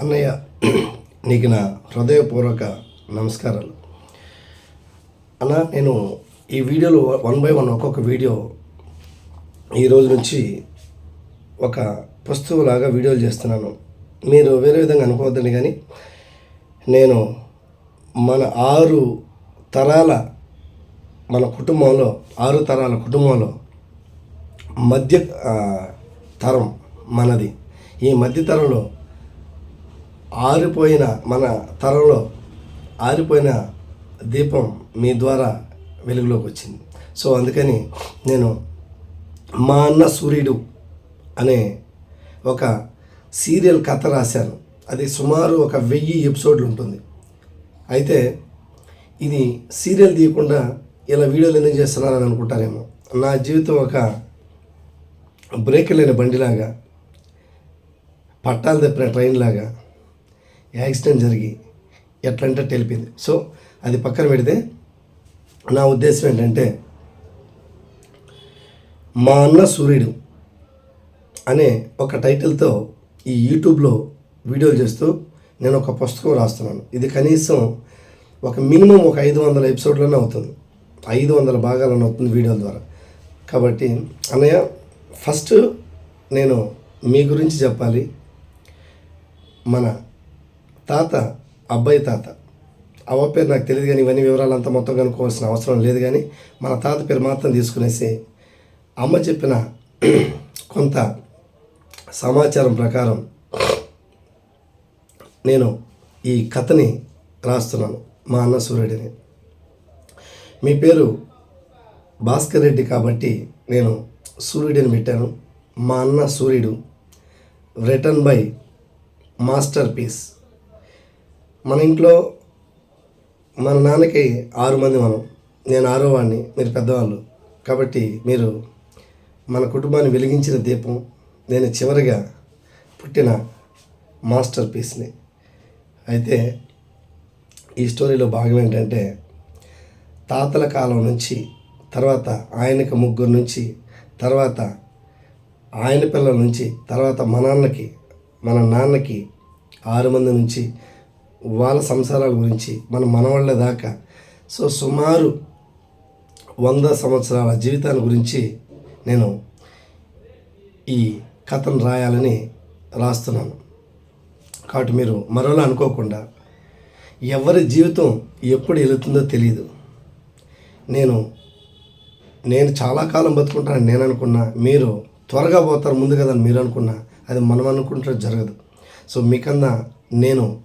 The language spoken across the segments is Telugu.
అన్నయ్య నీకు నా హృదయపూర్వక నమస్కారాలు. అన్న నేను ఈ వీడియోలో వన్ బై వన్ ఒక్కొక్క వీడియో ఈ రోజు నుంచి ఒక పుస్తకంలాగా వీడియోలు చేస్తున్నాను. మీరు వేరే విధంగా అనుకోవద్దండి కానీ నేను మన ఆరు తరాల మన కుటుంబంలో ఆరు తరాల కుటుంబంలో మధ్య తరం మనది. ఈ మధ్య తరంలో ఆరిపోయిన మన తరంలో ఆరిపోయిన దీపం మీ ద్వారా వెలుగులోకి వచ్చింది. సో అందుకని నేను మా అన్న సూర్యుడు అనే ఒక సీరియల్ కథ రాశాను. అది సుమారు ఒక వెయ్యి ఎపిసోడ్లు ఉంటుంది. అయితే ఇది సీరియల్ తీయకుండా ఇలా వీడియోలు ఎందుకు చేస్తున్నారని అనుకుంటారేమో. నా జీవితం ఒక బ్రేక్ లేని బండిలాగా పట్టాలు తప్పిన ట్రైన్ లాగా యాక్సిడెంట్ జరిగి ఎట్లంటే తెలిపింది. సో అది పక్కన పెడితే నా ఉద్దేశం ఏంటంటే మా అన్న సూర్యుడు అనే ఒక టైటిల్తో ఈ యూట్యూబ్లో వీడియోలు చేస్తూ నేను ఒక పుస్తకం రాస్తున్నాను. ఇది కనీసం ఒక మినిమం ఒక ఐదు వందల ఎపిసోడ్లోనే అవుతుంది. ఐదు వందల భాగాలను అవుతుంది వీడియోల ద్వారా. కాబట్టి అన్నయ్య ఫస్ట్ నేను మీ గురించి చెప్పాలి. మన తాత అబ్బాయి తాత. అవ్వ పేరు నాకు తెలియదు కానీ ఇవన్నీ వివరాలు అంతా మొత్తం కనుక్కోవాల్సిన అవసరం లేదు కానీ మన తాత పేరు మాత్రం తీసుకునేసి అమ్మ చెప్పిన కొంత సమాచారం ప్రకారం నేను ఈ కథని రాస్తున్నాను మా అన్న సూర్యుడిని. మీ పేరు భాస్కర్ రెడ్డి కాబట్టి నేను సూర్యుడిని పెట్టాను. మా అన్న సూర్యుడు రిటర్న్ బై మాస్టర్ పీస్ మన ఇంట్లో మన నాన్నకి ఆరు మంది మనం. నేను ఆరో వాడిని మీరు పెద్దవాళ్ళు. కాబట్టి మీరు మన కుటుంబాన్ని వెలిగించిన దీపం నేను చివరిగా పుట్టిన మాస్టర్ పీస్ని. అయితే ఈ స్టోరీలో భాగం ఏంటంటే తాతల కాలం నుంచి తర్వాత ఆయనకి ముగ్గురు నుంచి తర్వాత ఆయన పిల్లల నుంచి తర్వాత మా నాన్నకి మన నాన్నకి ఆరు మంది నుంచి వాళ్ళ సంసారాల గురించి మన మనవాళ్ళ దాకా. సో సుమారు వంద సంవత్సరాల జీవితాల గురించి నేను ఈ కథను రాయాలని రాస్తున్నాను. కాబట్టి మీరు మరోలా అనుకోకుండా ఎవరి జీవితం ఎప్పుడు వెళుతుందో తెలియదు నేను నేను చాలా కాలం బతుకుంటానని నేను అనుకున్నా మీరు త్వరగా పోతారు ముందు కదా అని మీరు అనుకున్నా అది మనం అనుకుంటే జరగదు. సో మీకన్నా నేను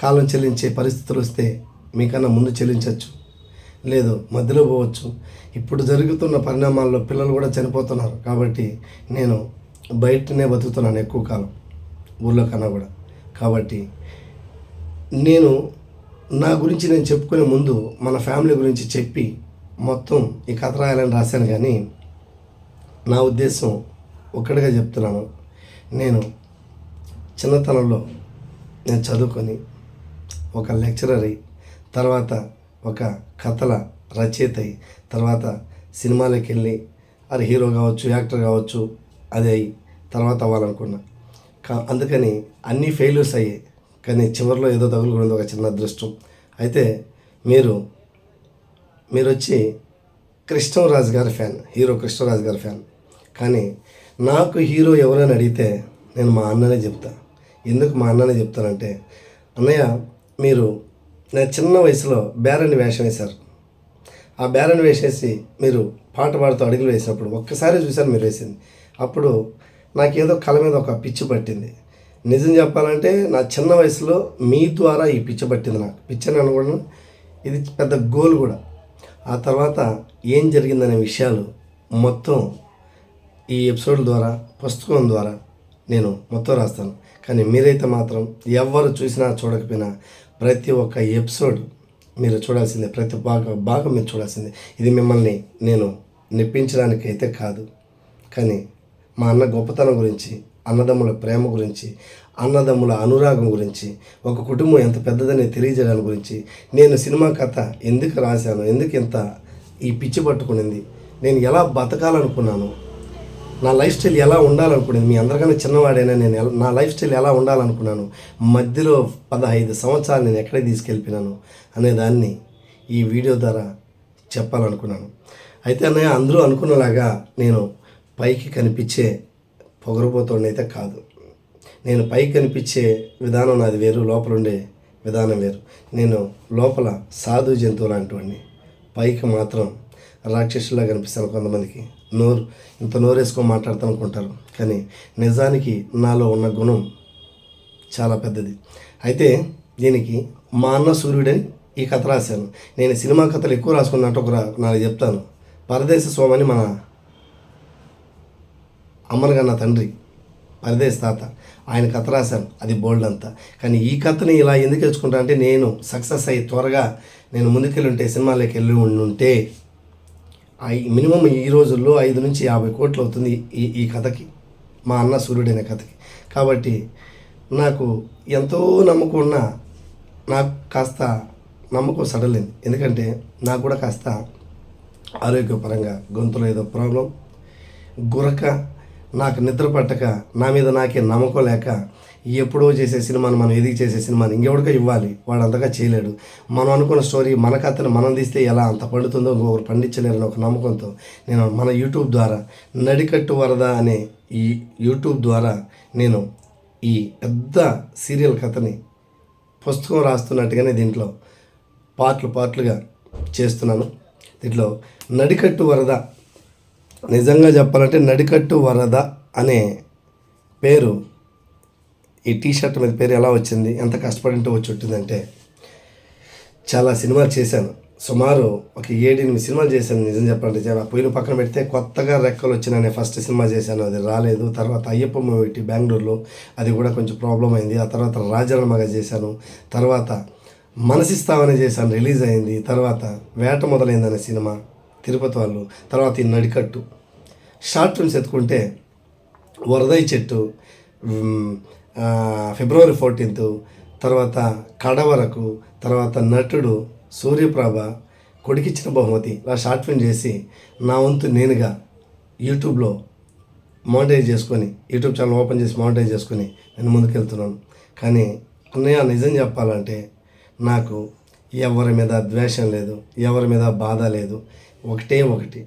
కాలం చెల్లించే పరిస్థితులు వస్తే మీకన్నా ముందు చెల్లించవచ్చు. లేదు మధ్యలో పోవచ్చు. ఇప్పుడు జరుగుతున్న పరిణామాల్లో పిల్లలు కూడా చనిపోతున్నారు. కాబట్టి నేను బయటనే బతుకుతున్నాను ఎక్కువ కాలం. ఊళ్ళో కన్నా కూడా. కాబట్టి నేను నా గురించి నేను చెప్పుకునే ముందు మన ఫ్యామిలీ గురించి చెప్పి మొత్తం ఈ కథ రాయాలని రాశాను కానీ నా ఉద్దేశం ఒక్కడిగా చెప్తున్నాను. నేను చిన్నతనంలో నేను చదువుకొని ఒక లెక్చరర్ అయి తర్వాత ఒక కథల రచయిత అయి తర్వాత సినిమాలకు వెళ్ళి అది హీరో కావచ్చు యాక్టర్ కావచ్చు అది అయి తర్వాత అవ్వాలనుకున్నా. కా అందుకని అన్నీ ఫెయిల్యూర్స్ అయ్యాయి. కానీ చివరిలో ఏదో తగులుకునేది ఒక చిన్న అదృష్టం. అయితే మీరు మీరు వచ్చి కృష్ణరాజు గారి ఫ్యాన్ హీరో కృష్ణరాజు గారి ఫ్యాన్. కానీ నాకు హీరో ఎవరైనా అడిగితే నేను మా అన్ననే చెప్తా. ఎందుకు మా అన్ననే చెప్తానంటే అన్నయ్య మీరు నేను చిన్న వయసులో బేరని వేషం వేశారు ఆ బేరని వేసేసి మీరు పాట పాడుతూ అడుగులు వేసినప్పుడు ఒక్కసారి చూశాను మీరు వేసింది. అప్పుడు నాకేదో కళ మీద ఒక పిచ్చి పట్టింది. నిజం చెప్పాలంటే నా చిన్న వయసులో మీ ద్వారా ఈ పిచ్చి పట్టింది నాకు. పిచ్చి అని అనుకోవడం ఇది పెద్ద గోల్ కూడా. ఆ తర్వాత ఏం జరిగిందనే విషయాలు మొత్తం ఈ ఎపిసోడ్ ద్వారా పుస్తకం ద్వారా నేను మొత్తం రాస్తాను. కానీ మీరైతే మాత్రం ఎవరు చూసినా చూడకపోయినా ప్రతి ఒక్క ఎపిసోడ్ మీరు చూడాల్సిందే ప్రతి భాగం భాగం మీరు చూడాల్సిందే. ఇది మిమ్మల్ని నేను నెప్పించడానికి అయితే కాదు. కానీ మా అన్న గొప్పతనం గురించి అన్నదమ్ముల ప్రేమ గురించి అన్నదమ్ముల అనురాగం గురించి ఒక కుటుంబం ఎంత పెద్దదని తెలియజేయడానికి గురించి నేను సినిమా కథ ఎందుకు రాశాను ఎందుకు ఇంత ఈ పిచ్చి పట్టుకునింది నేను ఎలా బతకాలనుకున్నాను నా లైఫ్ స్టైల్ ఎలా ఉండాలనుకునేది? మీ అందరికన్నా చిన్నవాడైనా నేను నా లైఫ్ స్టైల్ ఎలా ఉండాలనుకున్నాను? మధ్యలో పదహైదు సంవత్సరాలు నేను ఎక్కడికి తీసుకెళ్ళిపోయినాను అనే దాన్ని ఈ వీడియో ద్వారా చెప్పాలనుకున్నాను. అయితే అన్నయ్య అందరూ అనుకున్నలాగా నేను పైకి కనిపించే పొగరబోతోడైతే కాదు. నేను పైకి కనిపించే విధానం నాది వేరు లోపల ఉండే విధానం వేరు. నేను లోపల సాధు జంతువు లాంటివాడిని పైకి మాత్రం రాక్షసులా కనిపిస్తాను కొంతమందికి. నోరు ఇంత నోరేసుకొని మాట్లాడతాను అనుకుంటారు కానీ నిజానికి నాలో ఉన్న గుణం చాలా పెద్దది. అయితే దీనికి మా అన్న సూర్యుడని ఈ కథ రాశాను నేను సినిమా కథలు ఎక్కువ రాసుకున్నట్టు ఒక నాకు నాలుగు చెప్తాను. పరదేశ స్వామిని మన అమ్మనగన్న తండ్రి పరదేశ్ తాత ఆయన కథ రాశాను అది బోల్డ్ అంతా. కానీ ఈ కథని ఇలా ఎందుకు ఎంచుకుంటా అంటే నేను సక్సెస్ అయ్యి త్వరగా నేను ముందుకెళ్ళి ఉంటే సినిమాలోకి వెళ్ళి ఉంటే ఐ మినిమం ఈ రోజుల్లో ఐదు నుంచి యాభై కోట్లు అవుతుంది ఈ ఈ కథకి. మా అన్న సూర్యుడైన కథకి. కాబట్టి నాకు ఎంతో నమ్మకం ఉన్న నాకు కాస్త నమ్మకం సడలింది ఎందుకంటే నాకు కూడా కాస్త ఆరోగ్యపరంగా గొంతులో ఏదో ప్రాబ్లం గురక నాకు నిద్ర పట్టక నా మీద నాకే నమ్మకం లేక ఎప్పుడో చేసే సినిమాని మనం ఎదిగి చేసే సినిమాని ఇంకెవడికో ఇవ్వాలి. వాడు అంతగా చేయలేడు. మనం అనుకున్న స్టోరీ మన కథను మనం తీస్తే ఎలా అంత పండుతుందో ఇంకొకరు పండించలేరని ఒక నమ్మకంతో నేను మన యూట్యూబ్ ద్వారా నడికట్టు వరద అనే ఈ యూట్యూబ్ ద్వారా నేను ఈ పెద్ద సీరియల్ కథని పుస్తకం రాస్తున్నట్టుగానే దీంట్లో పాటలు పాటలుగా చేస్తున్నాను. దీంట్లో నడికట్టు వరద నిజంగా చెప్పాలంటే నడికట్టు వరద అనే పేరు ఈ టీ షర్ట్ మీద పేరు ఎలా వచ్చింది ఎంత కష్టపడింటే వచ్చి ఉంటుందంటే చాలా సినిమాలు చేశాను. సుమారు ఒక ఏడెనిమిది సినిమాలు చేశాను నిజం చెప్పాలంటే. చాలా పోయిన పక్కన పెడితే కొత్తగా రెక్కలు వచ్చిన ఫస్ట్ సినిమా చేశాను అది రాలేదు. తర్వాత అయ్యప్ప మూవీ బెంగళూరులో అది కూడా కొంచెం ప్రాబ్లం అయింది. ఆ తర్వాత రాజరమగా చేశాను. తర్వాత మనసిస్తామని చేశాను రిలీజ్ అయింది. తర్వాత వేట మొదలైందనే సినిమా తిరుపతి వాళ్ళు. తర్వాత ఈ నడికట్టు. షార్ట్ ఫిల్మ్స్ ఎత్తుకుంటే వరదై చెట్టు ఫిబ్రవరి ఫోర్టీన్త్ తర్వాత కడ వరకు తర్వాత నటుడు సూర్యప్రభ కొడుకిచ్చిన బహుమతి ఇలా షార్ట్ ఫిల్మ్ చేసి నా వంతు నేనుగా యూట్యూబ్లో మానిటైజ్ చేసుకొని యూట్యూబ్ ఛానల్ ఓపెన్ చేసి మానిటైజ్ చేసుకొని నేను ముందుకెళ్తున్నాను. కానీ అన్నయ్య నిజం చెప్పాలంటే నాకు ఎవరి మీద ద్వేషం లేదు ఎవరి మీద బాధ లేదు. ఒకటే ఒకటి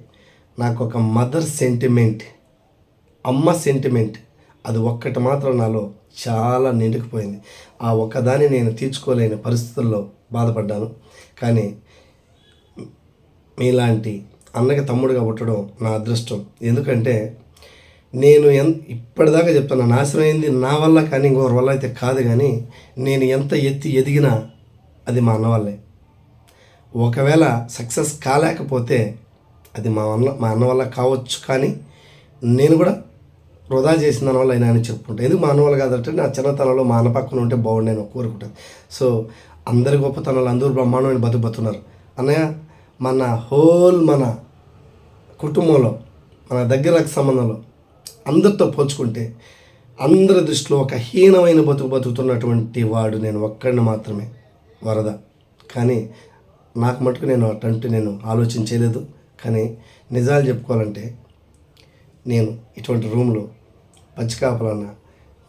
నాకు ఒక మదర్ సెంటిమెంట్ అమ్మ సెంటిమెంట్ అది ఒక్కటి మాత్రం నాలో చాలా నిండుకుపోయింది. ఆ ఒక్కదాన్ని నేను తీర్చుకోలేని పరిస్థితుల్లో బాధపడ్డాను. కానీ మీలాంటి అన్నకి తమ్ముడుగా పుట్టడం నా అదృష్టం. ఎందుకంటే నేను ఎన్ ఇప్పటిదాకా చెప్తాను నాశనం అయింది నా వల్ల కానీ ఇంకొకరి వల్ల అయితే కాదు కానీ నేను ఎంత ఎత్తి ఎదిగినా అది మా అన్న వల్లే. ఒకవేళ సక్సెస్ కాలేకపోతే అది మా అన్న మా అన్న వల్ల కావచ్చు కానీ నేను కూడా వృధా చేసిన దానివల్ల అయినా అని చెప్పుకుంటాను ఎందుకు మానవాళ్ళు కాదంటే నా చిన్నతనంలో మా అన్న పక్కన ఉంటే బాగుండే నేను కోరుకుంటాను సో అందరి గొప్పతనాలు అందరూ బ్రహ్మాండమైన బతుకుతున్నారు అన్నయ్య మన హోల్ మన కుటుంబంలో మన దగ్గర సంబంధంలో అందరితో పోల్చుకుంటే అందరి దృష్టిలో ఒక హీనమైన బతుకు బతుకుతున్నటువంటి వాడు నేను ఒక్కడిని మాత్రమే వరద. కానీ నాకు మటుకు నేను అటువంటి నేను ఆలోచించలేదు. కానీ నిజాలు చెప్పుకోవాలంటే నేను ఇటువంటి రూమ్లో పచ్చికాపలన్న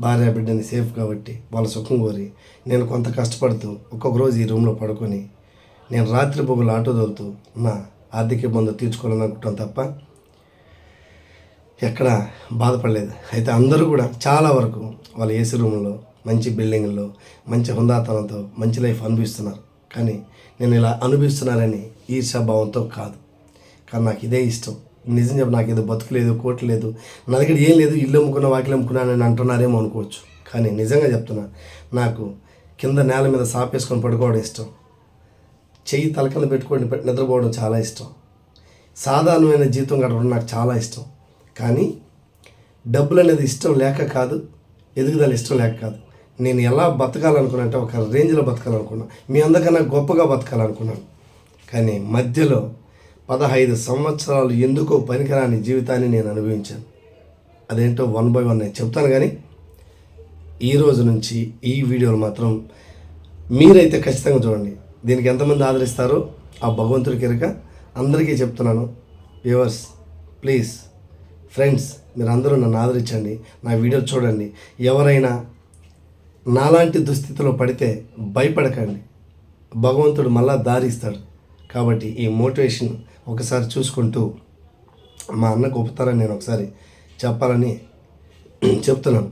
భార్య బిడ్డని సేఫ్ కాబట్టి వాళ్ళ సుఖం కోరి నేను కొంత కష్టపడుతూ ఒక్కొక్క రోజు ఈ రూమ్లో పడుకొని నేను రాత్రి పొగలు ఆటో తోలుతూ నా ఆర్థిక ఇబ్బందులు అనుకుంటాం తప్ప ఎక్కడ బాధపడలేదు. అయితే అందరూ కూడా చాలా వరకు వాళ్ళ ఏసీ రూమ్లో మంచి బిల్డింగ్లో మంచి హుందాతనంతో మంచి లైఫ్ అనుభవిస్తున్నారు. కానీ నేను ఇలా అనుభవిస్తున్నానని ఈర్షాభావంతో కాదు. కానీ నాకు ఇదే ఇష్టం. నిజం చెప్పి నాకు ఏదో బతుకులేదు కోట్లు లేదు నా దగ్గర ఏం లేదు ఇల్లు అమ్ముకున్నా వాకిలు అమ్ముకున్నానని అంటున్నారేమో అనుకోవచ్చు. కానీ నిజంగా చెప్తున్నా నాకు కింద నేల మీద సాపేసుకొని పడుకోవడం ఇష్టం. చెయ్యి తలకింద పెట్టుకొని నిద్రపోవడం చాలా ఇష్టం. సాధారణమైన జీవితం గడపడం నాకు చాలా ఇష్టం. కానీ డబ్బులు అనేది ఇష్టం లేక కాదు ఎదుగుదల ఇష్టం లేక కాదు. నేను ఎలా బతకాలనుకున్నా అంటే ఒక రేంజ్లో బతకాలనుకున్నా. మీ అందరికన్నా గొప్పగా బతకాలనుకున్నాను. కానీ మధ్యలో పదహైదు సంవత్సరాలు ఎందుకో పనికిరాని జీవితాన్ని నేను అనుభవించాను. అదేంటో వన్ బై వన్ నేను చెప్తాను కానీ ఈ రోజు నుంచి ఈ వీడియోలు మాత్రం మీరైతే ఖచ్చితంగా చూడండి. దీనికి ఎంతమంది ఆదరిస్తారో ఆ భగవంతుడికి ఎరక అందరికీ చెప్తున్నాను. వ్యూవర్స్ ప్లీజ్ ఫ్రెండ్స్ మీరు అందరూ నన్ను ఆదరించండి. నా వీడియో చూడండి. ఎవరైనా నాలాంటి దుస్థితిలో పడితే భయపడకండి. భగవంతుడు మళ్ళా దారిస్తాడు. కాబట్టి ఈ మోటివేషన్ ఒకసారి చూసుకుంటూ మా అన్న గొప్పతనం నేను ఒకసారి చెప్పాలని చెప్తున్నాను.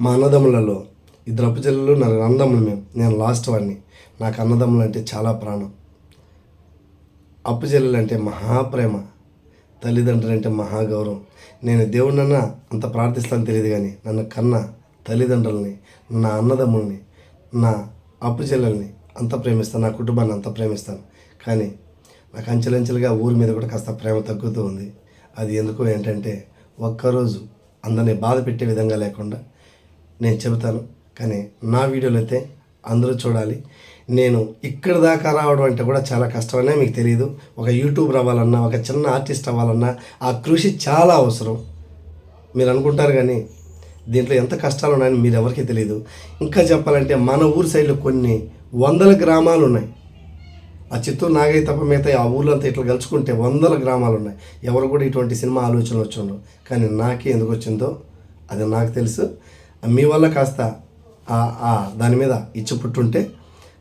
మా అన్నదమ్ములలో ఇద్దరు అప్పచెల్లెలు నలుగురు అన్నదమ్ములు మేము. నేను లాస్ట్ వాడిని. నాకు అన్నదమ్ములు అంటే చాలా ప్రాణం. అప్పచెల్లెలు అంటే మహాప్రేమ. తల్లిదండ్రులు అంటే మహాగౌరవం. నేను దేవుడినన్నా అంత ప్రార్థిస్తాను తెలియదు కానీ నన్ను కన్న తల్లిదండ్రులని నా అన్నదమ్ముల్ని నా అప్పు చెల్లెల్ని అంత ప్రేమిస్తాను నా కుటుంబాన్ని అంత ప్రేమిస్తాను. కానీ నాకు అంచెలంచెలుగా ఊరి మీద కూడా కాస్త ప్రేమ తగ్గుతూ ఉంది. అది ఎందుకు ఏంటంటే ఒక్కరోజు అందరినీ బాధ పెట్టే విధంగా లేకుండా నేను చెబుతాను. కానీ నా వీడియోలు అయితే అందరూ చూడాలి. నేను ఇక్కడ దాకా రావడం అంటే కూడా చాలా కష్టమనే మీకు తెలియదు ఒక యూట్యూబ్ అవ్వాలన్నా ఒక చిన్న ఆర్టిస్ట్ అవ్వాలన్నా ఆ కృషి చాలా అవసరం. మీరు అనుకుంటారు కానీ దీంట్లో ఎంత కష్టాలు ఉన్నాయని మీరు ఎవరికీ తెలియదు ఇంకా చెప్పాలంటే మన ఊరు సైడ్లో కొన్ని వందల గ్రామాలు ఉన్నాయి. ఆ చిత్తూరు నాగయ్య తప్ప మిగతా ఆ ఊర్లో అంతా ఇట్లా కలుసుకుంటే వందల గ్రామాలు ఉన్నాయి ఎవరు కూడా ఇటువంటి సినిమా ఆలోచనలు వచ్చిండవు కానీ నాకే ఎందుకు వచ్చిందో అది నాకు తెలుసు. మీ వల్ల కాస్త ఆ- దాని మీద ఇచ్చి పుట్టుంటే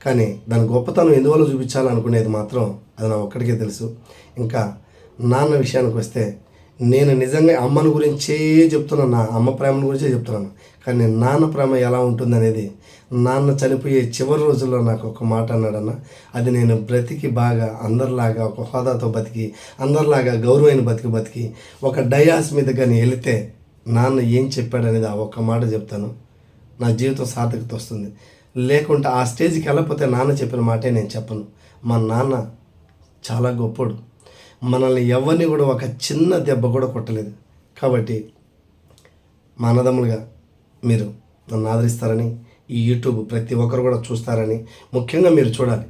కానీ దాని గొప్పతనం ఎందువల్ల చూపించాలనుకునేది మాత్రం అది నా ఒక్కడికే తెలుసు. ఇంకా నాన్న విషయానికి వస్తే నేను నిజంగా అమ్మని గురించే చెప్తున్నాను నా అమ్మ ప్రేమను గురించే చెప్తున్నాను. కానీ నాన్న ప్రేమ ఎలా ఉంటుందనేది నాన్న చనిపోయే చివరి రోజుల్లో నాకు ఒక మాట అన్నాడన్న. అది నేను బ్రతికి బాగా అందరిలాగా ఒక హోదాతో బతికి అందరిలాగా గౌరవమైన బతికి బతికి ఒక డయాస్ మీద కానీ వెళితే నాన్న ఏం చెప్పాడనేది ఆ ఒక్క మాట చెప్తాను. నా జీవితం సార్థకత వస్తుంది. లేకుంటే ఆ స్టేజ్కి వెళ్ళకపోతే నాన్న చెప్పిన మాటే నేను చెప్పను. మా నాన్న చాలా గొప్పడు. మనల్ని ఎవరిని కూడా ఒక చిన్న దెబ్బ కూడా కొట్టలేదు. కాబట్టి మా అన్నదమ్ములుగా మీరు నన్ను ఆదరిస్తారని ఈ యూట్యూబ్ ప్రతి ఒక్కరు కూడా చూస్తారని ముఖ్యంగా మీరు చూడాలి.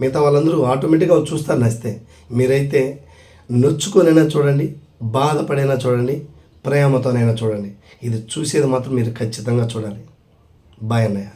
మిగతా వాళ్ళందరూ ఆటోమేటిక్గా చూస్తారు నచ్చితే. మీరైతే నొచ్చుకొనైనా చూడండి బాధపడైనా చూడండి ప్రేమతోనైనా చూడండి. ఇది చూసేది మాత్రం మీరు ఖచ్చితంగా చూడాలి. బాయ్ అన్నయ్య.